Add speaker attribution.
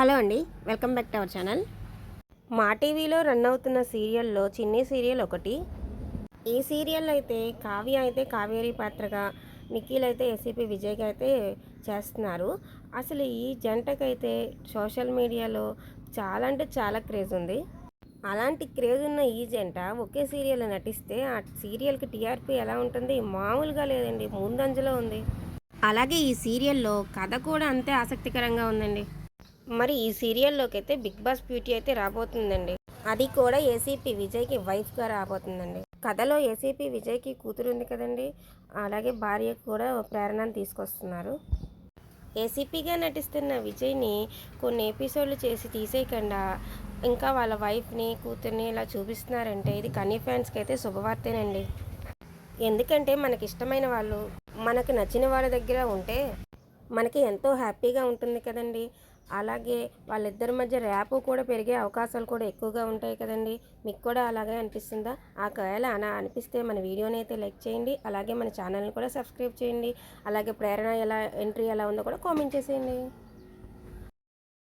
Speaker 1: Hello అండి welcome back to our channel. మా టీవీలో రన్ అవుతున్న సీరియల్లో చిన్ని సీరియల్ ఒకటి. ఈ సీరియల్ అయితే కావ్య అయితే కావేరి పాత్రగా నిఖిల్ అయితే ఎస్సీపీ విజయ్గా అయితే చేస్తున్నారు. అసలు ఈ జంటకైతే సోషల్ మీడియాలో చాలా అంటే చాలా క్రేజ్ ఉంది. అలాంటి క్రేజ్ ఉన్న ఈ జంట ఒకే సీరియల్ నటిస్తే ఆ సీరియల్కి టీఆర్పీ ఎలా ఉంటుంది? మామూలుగా లేదండి ముందంజలో ఉంది. అలాగే ఈ సీరియల్లో కథ కూడా అంతే ఆసక్తికరంగా ఉందండి. మరి ఈ సీరియల్లోకి అయితే బిగ్ బాస్ బ్యూటీ అయితే రాబోతుందండి. అది కూడా ఏసీపీ విజయ్కి వైఫ్గా రాబోతుందండి. కథలో ఏసీపీ విజయ్కి కూతురు ఉంది కదండి. అలాగే భార్య కూడా ప్రేరణను తీసుకొస్తున్నారు. ఏసీపీగా నటిస్తున్న విజయ్ని కొన్ని ఎపిసోడ్లు చేసి తీసేయకుండా ఇంకా వాళ్ళ వైఫ్ని కూతుర్ని ఇలా చూపిస్తున్నారంటే ఇది కనీ ఫ్యాన్స్కి అయితే శుభవార్తేనండి. ఎందుకంటే మనకి ఇష్టమైన వాళ్ళు మనకు నచ్చిన వాళ్ళ దగ్గర ఉంటే మనకి ఎంతో హ్యాపీగా ఉంటుంది కదండి. అలాగే వాళ్ళిద్దరి మధ్య ర్యాప్ కూడా పెరిగే అవకాశాలు కూడా ఎక్కువగా ఉంటాయి కదండి. మీకు కూడా అలాగే అనిపిస్తుందా? ఆ ఒకవేళ అలా అనిపిస్తే మన వీడియోని అయితే లైక్ చేయండి. అలాగే మన ఛానల్ని కూడా సబ్స్క్రైబ్ చేయండి. అలాగే ప్రేరణ ఎలా ఎంట్రీ ఎలా ఉందో కూడా కామెంట్ చేసేయండి.